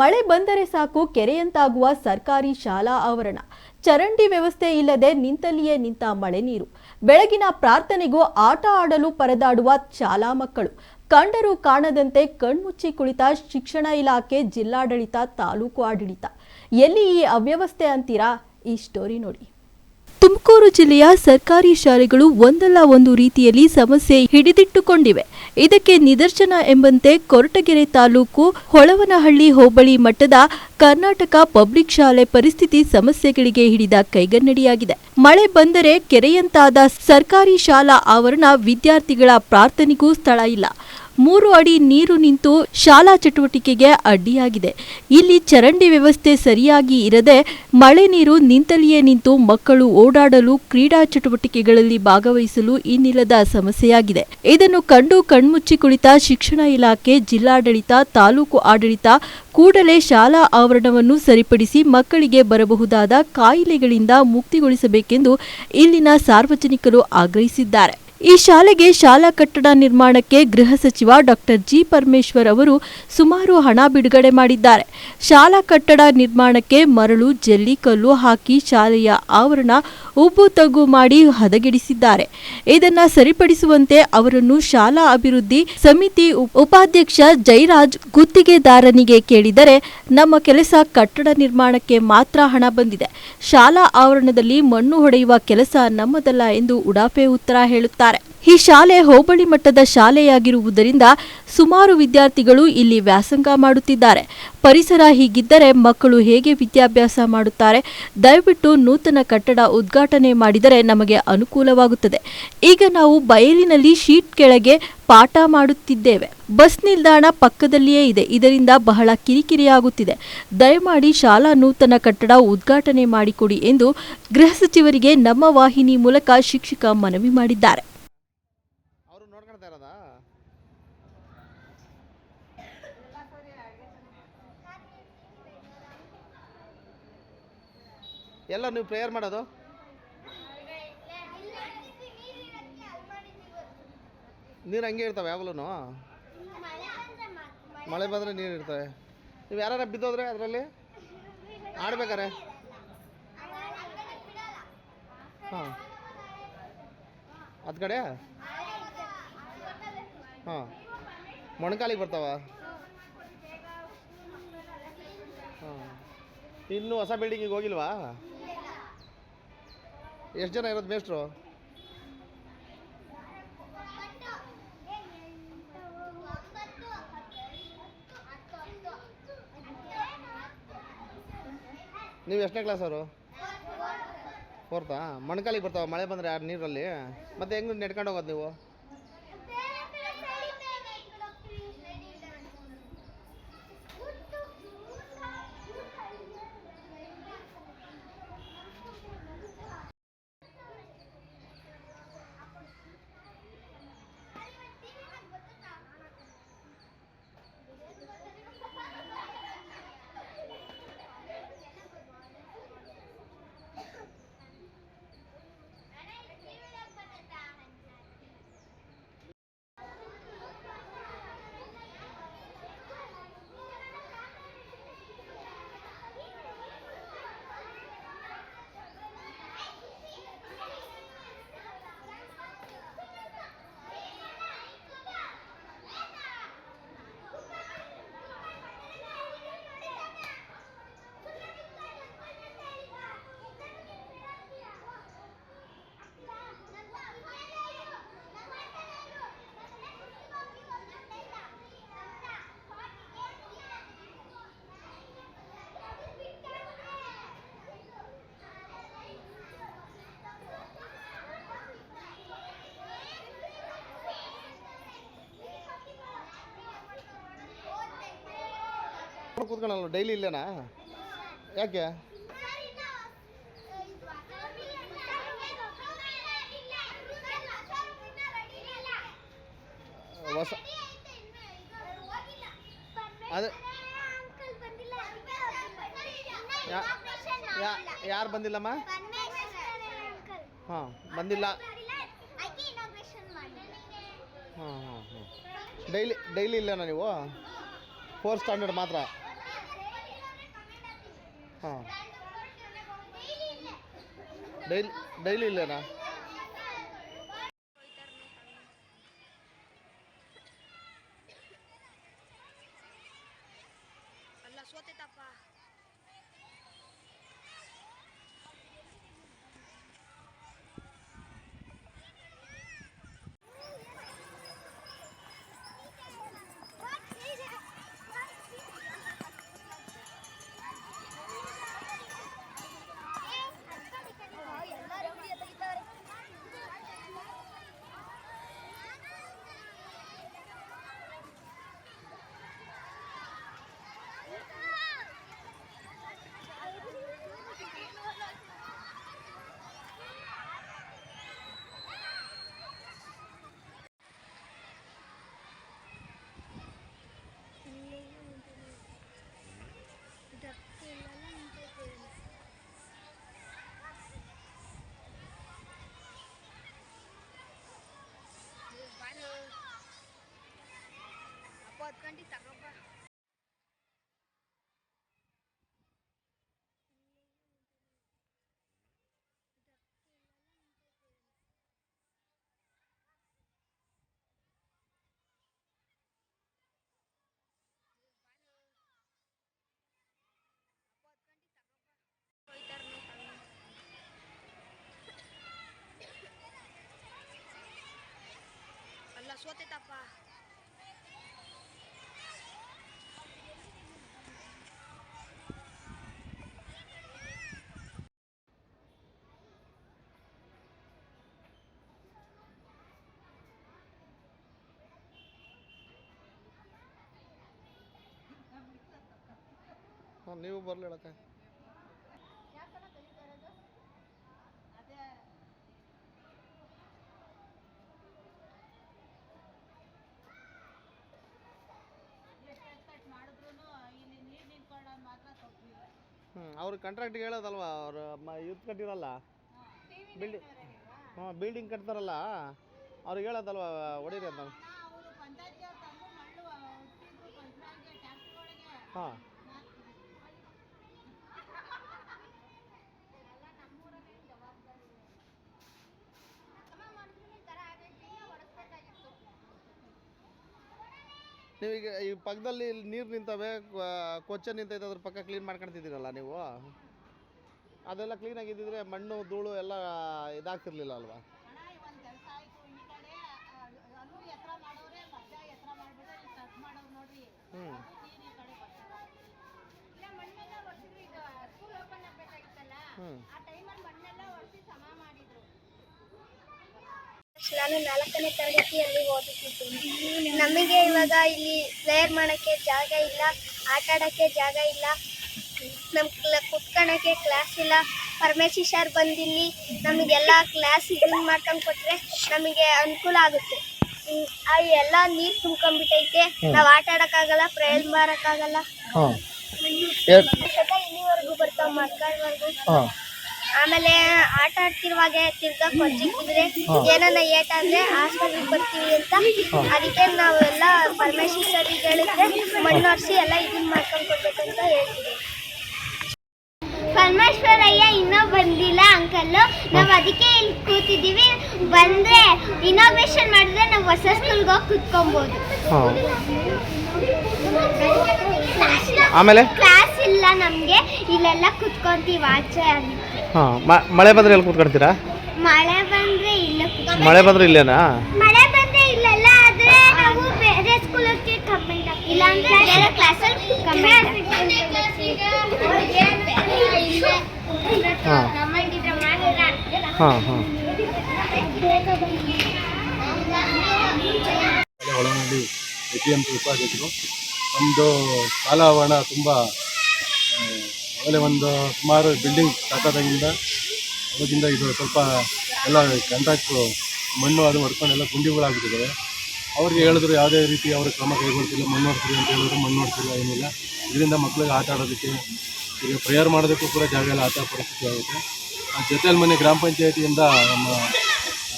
ಮಳೆ ಬಂದರೆ ಸಾಕು, ಕೆರೆಯಂತಾಗುವ ಸರ್ಕಾರಿ ಶಾಲಾ ಆವರಣ. ಚರಂಡಿ ವ್ಯವಸ್ಥೆ ಇಲ್ಲದೆ ನಿಂತಲ್ಲಿಯೇ ನಿಂತ ಮಳೆ ನೀರು. ಬೆಳಗಿನ ಪ್ರಾರ್ಥನೆಗೂ ಆಟ ಆಡಲು ಪರದಾಡುವ ಶಾಲಾ ಮಕ್ಕಳು. ಕಂಡರೂ ಕಾಣದಂತೆ ಕಣ್ಮುಚ್ಚಿ ಕುಳಿತ ಶಿಕ್ಷಣ ಇಲಾಖೆ ಜಿಲ್ಲಾಡಳಿತ ತಾಲೂಕು ಆಡಳಿತ. ಎಲ್ಲಿ ಈ ಅವ್ಯವಸ್ಥೆ ಅಂತೀರಾ? ಈ ಸ್ಟೋರಿ ನೋಡಿ. ತುಮಕೂರು ಜಿಲ್ಲೆಯ ಸರ್ಕಾರಿ ಶಾಲೆಗಳು ಒಂದಲ್ಲ ಒಂದು ರೀತಿಯಲ್ಲಿ ಸಮಸ್ಯೆ ಹಿಡಿದಿಟ್ಟುಕೊಂಡಿವೆ. ಇದಕ್ಕೆ ನಿದರ್ಶನ ಎಂಬಂತೆ ಕೊರಟಗೆರೆ ತಾಲೂಕು ಹೊಳವನಹಳ್ಳಿ ಹೋಬಳಿ ಮಟ್ಟದ ಕರ್ನಾಟಕ ಪಬ್ಲಿಕ್ ಶಾಲೆ ಪರಿಸ್ಥಿತಿ ಸಮಸ್ಯೆಗಳಿಗೆ ಹಿಡಿದ ಕೈಗನ್ನಡಿಯಾಗಿದೆ. ಮಳೆ ಬಂದರೆ ಕೆರೆಯಂತಾದ ಸರ್ಕಾರಿ ಶಾಲಾ ಆವರಣ ವಿದ್ಯಾರ್ಥಿಗಳ ಪ್ರಾರ್ಥನೆಗೂ ಸ್ಥಳ ಇಲ್ಲ. ಮೂರು ಅಡಿ ನೀರು ನಿಂತು ಶಾಲಾ ಚಟುವಟಿಕೆಗೆ ಅಡ್ಡಿಯಾಗಿದೆ. ಇಲ್ಲಿ ಚರಂಡಿ ವ್ಯವಸ್ಥೆ ಸರಿಯಾಗಿ ಇರದೆ ಮಳೆ ನೀರು ನಿಂತಲ್ಲಿಯೇ ನಿಂತು ಮಕ್ಕಳು ಓಡಾಡಲು ಕ್ರೀಡಾ ಚಟುವಟಿಕೆಗಳಲ್ಲಿ ಭಾಗವಹಿಸಲು ಇನ್ನಿಲ್ಲದ ಸಮಸ್ಯೆಯಾಗಿದೆ. ಇದನ್ನು ಕಂಡು ಕಣ್ಮುಚ್ಚಿ ಕುಳಿತ ಶಿಕ್ಷಣ ಇಲಾಖೆ, ಜಿಲ್ಲಾಡಳಿತ, ತಾಲೂಕು ಆಡಳಿತ ಕೂಡಲೇ ಶಾಲಾ ಆವರಣವನ್ನು ಸರಿಪಡಿಸಿ ಮಕ್ಕಳಿಗೆ ಬರಬಹುದಾದ ಕಾಯಿಲೆಗಳಿಂದ ಮುಕ್ತಿಗೊಳಿಸಬೇಕೆಂದು ಇಲ್ಲಿನ ಸಾರ್ವಜನಿಕರು ಆಗ್ರಹಿಸಿದ್ದಾರೆ. ಈ ಶಾಲೆಗೆ ಶಾಲಾ ಕಟ್ಟಡ ನಿರ್ಮಾಣಕ್ಕೆ ಗೃಹ ಸಚಿವ ಡಾಕ್ಟರ್ ಜಿ. ಪರಮೇಶ್ವರ್ ಅವರು ಸುಮಾರು ಹಣ ಬಿಡುಗಡೆ ಮಾಡಿದ್ದಾರೆ. ಶಾಲಾ ಕಟ್ಟಡ ನಿರ್ಮಾಣಕ್ಕೆ ಮರಳು, ಜಲ್ಲಿ, ಕಲ್ಲು ಹಾಕಿ ಶಾಲೆಯ ಆವರಣ ಉಬ್ಬು ತಗ್ಗು ಮಾಡಿ ಹದಗೆಡಿಸಿದ್ದಾರೆ. ಇದನ್ನು ಸರಿಪಡಿಸುವಂತೆ ಅವರನ್ನು ಶಾಲಾ ಅಭಿವೃದ್ಧಿ ಸಮಿತಿ ಉಪ- ಉಪಾಧ್ಯಕ್ಷ ಜೈರಾಜ್ ಗುತ್ತಿಗೆದಾರನಿಗೆ ಕೇಳಿದರೆ, ನಮ್ಮ ಕೆಲಸ ಕಟ್ಟಡ ನಿರ್ಮಾಣಕ್ಕೆ ಮಾತ್ರ ಹಣ ಬಂದಿದೆ. ಶಾಲಾ ಆವರಣದಲ್ಲಿ ಮಣ್ಣು ಹೊಡೆಯುವ ಕೆಲಸ ನಮ್ಮದಲ್ಲ ಎಂದು ಉಡಾಫೆ ಉತ್ತರ ಹೇಳುತ್ತಾರೆ. ಈ ಶಾಲೆ ಹೋಬಳಿ ಮಟ್ಟದ ಶಾಲೆಯಾಗಿರುವುದರಿಂದ ಸುಮಾರು ವಿದ್ಯಾರ್ಥಿಗಳು ಇಲ್ಲಿ ವ್ಯಾಸಂಗ ಮಾಡುತ್ತಿದ್ದಾರೆ. ಪರಿಸರ ಹೀಗಿದ್ದರೆ ಮಕ್ಕಳು ಹೇಗೆ ವಿದ್ಯಾಭ್ಯಾಸ ಮಾಡುತ್ತಾರೆ? ದಯವಿಟ್ಟು ನೂತನ ಕಟ್ಟಡ ಉದ್ಘಾಟನೆ ಮಾಡಿದರೆ ನಮಗೆ ಅನುಕೂಲವಾಗುತ್ತದೆ. ಈಗ ನಾವು ಬಯಲಿನಲ್ಲಿ ಶೀಟ್ ಕೆಳಗೆ ಪಾಠ ಮಾಡುತ್ತಿದ್ದೇವೆ. ಬಸ್ ನಿಲ್ದಾಣ ಪಕ್ಕದಲ್ಲಿಯೇ ಇದೆ. ಇದರಿಂದ ಬಹಳ ಕಿರಿಕಿರಿಯಾಗುತ್ತಿದೆ. ದಯಮಾಡಿ ಶಾಲಾ ನೂತನ ಕಟ್ಟಡ ಉದ್ಘಾಟನೆ ಮಾಡಿಕೊಡಿ ಎಂದು ಗೃಹ ಸಚಿವರಿಗೆ ನಮ್ಮ ವಾಹಿನಿ ಮೂಲಕ ಶಿಕ್ಷಕ ಮನವಿ ಮಾಡಿದ್ದಾರೆ ಅವರು ನೋಡ್ಕೊಳ್ತಾ ಇರೋದಾ ಎಲ್ಲ ನೀವು ಪ್ರೇಯರ್ ಮಾಡೋದು? ನೀರು ಹಂಗೆ ಇರ್ತಾವೆ ಯಾವಾಗಲೂ ಮಳೆ ಬಂದರೆ ನೀರು ಇರ್ತವೆ. ನೀವು ಯಾರು ಬಿದ್ದೋದ್ರೆ ಅದರಲ್ಲಿ? ಆಡ್ಬೇಕಾರೆ ಹಾಂ. ಅದು ಕಡೆ? ಹಾಂ. ಮೊಣಕಾಲಿಗೆ ಬರ್ತಾವ? ಹಾಂ. ಇನ್ನೂ ಹೊಸ ಬಿಲ್ಡಿಂಗಿಗೆ ಹೋಗಿಲ್ವಾ? ಎಷ್ಟು ಜನ ಇರೋದು ಮೇಷ್ಟ್ರು? ನೀವು ಎಷ್ಟನೇ ಕ್ಲಾಸ್ ಅವರು? ಫೋರ್ತಾ ಮಣ್ಕಾಲಿಗೆ ಬರ್ತಾವ, ಮಳೆ ಬಂದರೆ ಯಾರು ನೀರಲ್ಲಿ? ಮತ್ತೆ ಹೆಂಗೆ ನೆಡ್ಕೊಂಡು ಹೋಗೋದು ನೀವು? ಕೂತ್ಕೊಳ್ಳಲ್ಲ ಡೈಲಿ ಇಲ್ಲೇನಾ? ಯಾಕೆ? ಹೊಸ ಅದೇ ಯಾರು ಬಂದಿಲ್ಲಮ್ಮ? ಹಾಂ, ಬಂದಿಲ್ಲ. ಹಾಂ ಹಾಂ ಹಾಂ. ಡೈಲಿ ಡೈಲಿ ಇಲ್ಲೇನಾ ನೀವು? ಫೋರ್ ಸ್ಟ್ಯಾಂಡರ್ಡ್ ಮಾತ್ರ. ಹಾಂ ಡೈಲಿ ಡೈಲಿ ಇಲ್ಲೇನಾ ಅಪ್ಪ ಹತ್ತು ಗಂಟೆಗೆ ತಗೊಬ್ಬ ಅಲ್ಲ ಸೋತೈತಪ್ಪ ಹಾಂ ನೀವು ಬರಲಿ ಹೇಳಕ್ಕೆ ಹ್ಞೂ ಅವ್ರಿಗೆ ಕಾಂಟ್ರಾಕ್ಟಿಗೆ ಹೇಳೋದಲ್ವ, ಅವ್ರು ಇದ್ ಕಟ್ಟಿರಲ್ಲ? ಬಿಲ್ಡಿಂಗ್ ಹಾಂ ಬಿಲ್ಡಿಂಗ್ ಕಟ್ತಾರಲ್ಲ, ಅವ್ರಿಗೆ ಹೇಳೋದಲ್ವ, ಹೊಡೀರಿ ಅಂತ ಹಾಂ ನೀವೀಗ ಈ ಪಕ್ಕದಲ್ಲಿ ನೀರು ನಿಂತವೆ ಕೊಚ್ಚೆ ನಿಂತೈತೆ, ಅದ್ರ ಪಕ್ಕ ಕ್ಲೀನ್ ಮಾಡ್ಕೊಳ್ತಿದ್ದೀರಲ್ಲ ನೀವು? ಅದೆಲ್ಲ ಕ್ಲೀನಾಗಿದ್ದಿದ್ರೆ ಮಣ್ಣು, ಧೂಳು ಎಲ್ಲ ಇದಾಗ್ತಿರ್ಲಿಲ್ಲ ಅಲ್ವಾ ಹ್ಞೂ ಇಲ್ಲ ಮಣ್ಣೆಲ್ಲ ಒರೆಸಿದ್ರು ಈಗ ಸ್ಕೂಲ್ ಓಪನ್ ಆಗ್ಬೇಕಾಗಿತ್ತಲ್ಲ ಹ್ಞೂ ಆ ಟೈಮಲ್ಲಿ ಮಣ್ಣೆಲ್ಲ ಒರೆಸಿ ಸಮ ಮಾಡಿದ್ರು ನಾನು ನಾಲ್ಕನೇ ತರಗತಿಯಲ್ಲಿ ಓದುತ್ತಿದ್ದೇನೆ. ನಮಗೆ ಇವಾಗ ಇಲ್ಲಿ ಪ್ಲೇಯರ್ ಮಾಡೋಕ್ಕೆ ಜಾಗ ಇಲ್ಲ ಆಟ ಆಡೋಕ್ಕೆ ಜಾಗ ಇಲ್ಲ. ನಮ್ಮ ಕ್ಲ ಕುತ್ಕೊಳ್ಳೋಕ್ಕೆ ಕ್ಲಾಸ್ ಇಲ್ಲ. ಪರಮೇಶಿ ಸರ್ ಬಂದಿಲ್ಲಿ ನಮಗೆಲ್ಲ ಕ್ಲಾಸ್ ಇದನ್ನ ಮಾಡ್ಕೊಂಡು ಕೊಟ್ಟರೆ ನಮಗೆ ಅನುಕೂಲ ಆಗುತ್ತೆ. ಆ ಎಲ್ಲ ನೀರು ತುಂಬ್ಕೊಂಡ್ಬಿಟ್ಟೈತೆ. ನಾವು ಆಟ ಆಡೋಕ್ಕಾಗಲ್ಲ ಪ್ರಯಲ್ ಮಾಡೋಕ್ಕಾಗಲ್ಲ. ಇಲ್ಲಿವರೆಗೂ ಬರ್ತಾವೆ ಮಕ್ಕಳವರೆಗೂ ಆಮೇಲೆ ಆಟ ಆಡ್ತಿರುವಾಗ ತಿರ್ಗಾ ಕೊಚ್ಚಿಕ್ಕಿದ್ರೆ ಏನನ್ನ ಏಟ ಅಂದ್ರೆ ಆಸ್ಪತ್ರೆ ಬರ್ತೀವಿ ಅಂತ. ಅದಕ್ಕೆ ನಾವೆಲ್ಲ ಪರಮೇಶ್ವರ್ ಸರ್ ಹೇಳಿದ್ರೆ ಮಣ್ಣು ಒರೆಸಿ ಎಲ್ಲ ಇದನ್ನ ಮಾಡ್ಕೊಂಡು ಕೊಡ್ಬೇಕಂತ ಹೇಳ್ತೀವಿ. ಪರಮೇಶ್ವರಯ್ಯ ಇನ್ನೂ ಬಂದಿಲ್ಲ ಅಂಕಲ್ಲು. ನಾವು ಅದಕ್ಕೆ ಇಲ್ಲಿ ಕೂತಿದ್ದೀವಿ. ಬಂದ್ರೆ ಇನೋವೇಶನ್ ಮಾಡಿದ್ರೆ ನಾವು ಹೊಸ ಸ್ಕೂಲ್ಗೆ ಹೋಗಿ ಕುತ್ಕೊಬೋದು. ಆಮೇಲೆ? ಕ್ಲಾಸ್ ಇಲ್ಲ ನಮಗೆ. ಇಲ್ಲೆಲ್ಲ ಕುತ್ಕೊಂತೀವಿ ಆಚೆ ಅಲ್ಲಿ ಹಾಂ ಮಳೆ ಬಂದರೆ ಎಲ್ಲಿ ಕೂತ್ಕೊಳ್ತೀರಾ ಮಳೆ ಬಂದ್ರೆ ಇಲ್ಲ ಮಳೆ ಬಂದರೆ ಇಲ್ಲೇನಾ? ಮಳೆ ಬಂದ್ರೆ ಇಲ್ಲಲ್ಲ ಆದ್ರೆ ನಾವು ಬೇರೆ ಇಲ್ಲ ಅಂದ್ರೆ ಬೇರೆ ಕ್ಲಾಸಲ್ಲಿ ಹಾಂ. ಹಾಂ ಹಾಂ. ಒಳನಲ್ಲಿ ಎ ಪಿ ಎಂ ಉಪಾಧ್ಯಕ್ಷರು ನಮ್ಮದು ಶಾಲಾ ಆವರಣ ತುಂಬ ಆಮೇಲೆ ಒಂದು ಸುಮಾರು ಬಿಲ್ಡಿಂಗ್ ಕಟ್ಟಾದಾಗಿಂದ ಅವಾಗಿಂದ ಇದು ಸ್ವಲ್ಪ ಎಲ್ಲ ಕಾಂಟ್ರಾಕ್ಟ್ರು ಮಣ್ಣು ಅದು ಹೊಡ್ಕೊಂಡು ಎಲ್ಲ ಗುಂಡಿಗಳಾಗ್ಬಿಟ್ಟಿದ್ದಾವೆ ಅವ್ರಿಗೆ ಹೇಳಿದ್ರು ಯಾವುದೇ ರೀತಿ ಅವ್ರ ಕ್ರಮ ಕೈಗೊಳ್ತಿಲ್ಲ, ಮಣ್ಣು ಹೊಡ್ತೀವಿ ಅಂತ ಹೇಳಿದ್ರು, ಮಣ್ಣು ಹೊಡ್ತಿಲ್ಲ ಏನಿಲ್ಲ. ಇದರಿಂದ ಮಕ್ಕಳಿಗೆ ಆಟ ಆಡೋದಕ್ಕೆ, ಈಗ ಪ್ರೇಯರ್ ಮಾಡೋದಕ್ಕೂ ಕೂಡ ಜಾಗ ಎಲ್ಲ ಆಟ ಪರಿಸ್ಥಿತಿ ಆಗುತ್ತೆ. ಜೊತೆಯಲ್ಲಿ ಮೊನ್ನೆ ಗ್ರಾಮ ಪಂಚಾಯತಿಯಿಂದ ನಮ್ಮ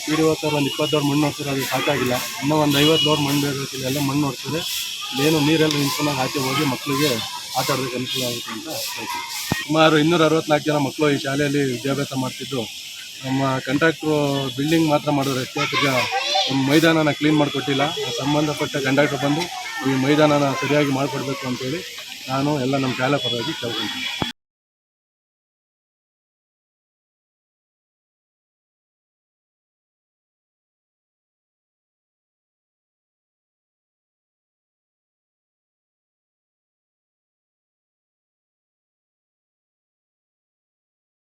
ಪಿ ಡಿ ಒ ಸರ್ ಒಂದು ಇಪ್ಪತ್ತು ಲೋಡ್ ಮಣ್ಣು ಹೊಡ್ತಾರೆ ಅದು ಸಾಕಾಗಿಲ್ಲ. ಇನ್ನೂ ಒಂದು ಐವತ್ತು ಲೋಡ್ ಮಣ್ಣು ಬೇಕಾಗಿಲ್ಲ ಎಲ್ಲ ಮಣ್ಣು ಹೊಡ್ತಾರೆ ಏನು ನೀರೆಲ್ಲ ನಿಂತ್ಕೊಂಡಾಗ ಆಚೆ ಹೋಗಿ ಮಕ್ಕಳಿಗೆ ಆಟ ಆಡೋದಕ್ಕೆ ಅನುಕೂಲ ಆಗುತ್ತೆ ಅಂತ ಹೇಳ್ತೀನಿ. ಸುಮಾರು ಇನ್ನೂರ ಅರವತ್ನಾಲ್ಕು ಜನ ಮಕ್ಕಳು ಈ ಶಾಲೆಯಲ್ಲಿ ವಿದ್ಯಾಭ್ಯಾಸ ಮಾಡ್ತಿದ್ದು. ನಮ್ಮ ಕಂಟ್ರಾಕ್ಟ್ರು ಬಿಲ್ಡಿಂಗ್ ಮಾತ್ರ ಮಾಡೋದಕ್ಕೆ ತಿರ್ಗಾ ನಮ್ಮ ಮೈದಾನನ ಕ್ಲೀನ್ ಮಾಡಿಕೊಟ್ಟಿಲ್ಲ. ಸಂಬಂಧಪಟ್ಟ ಕಂಡಕ್ಟ್ರ್ ಬಂದು ಈ ಮೈದಾನನ ಸರಿಯಾಗಿ ಮಾಡಿಕೊಡ್ಬೇಕು ಅಂತೇಳಿ ನಾನು ಎಲ್ಲ ನಮ್ಮ ಶಾಲೆ ಪರವಾಗಿ ಕೇಳ್ಕೊಳ್ತೀನಿ.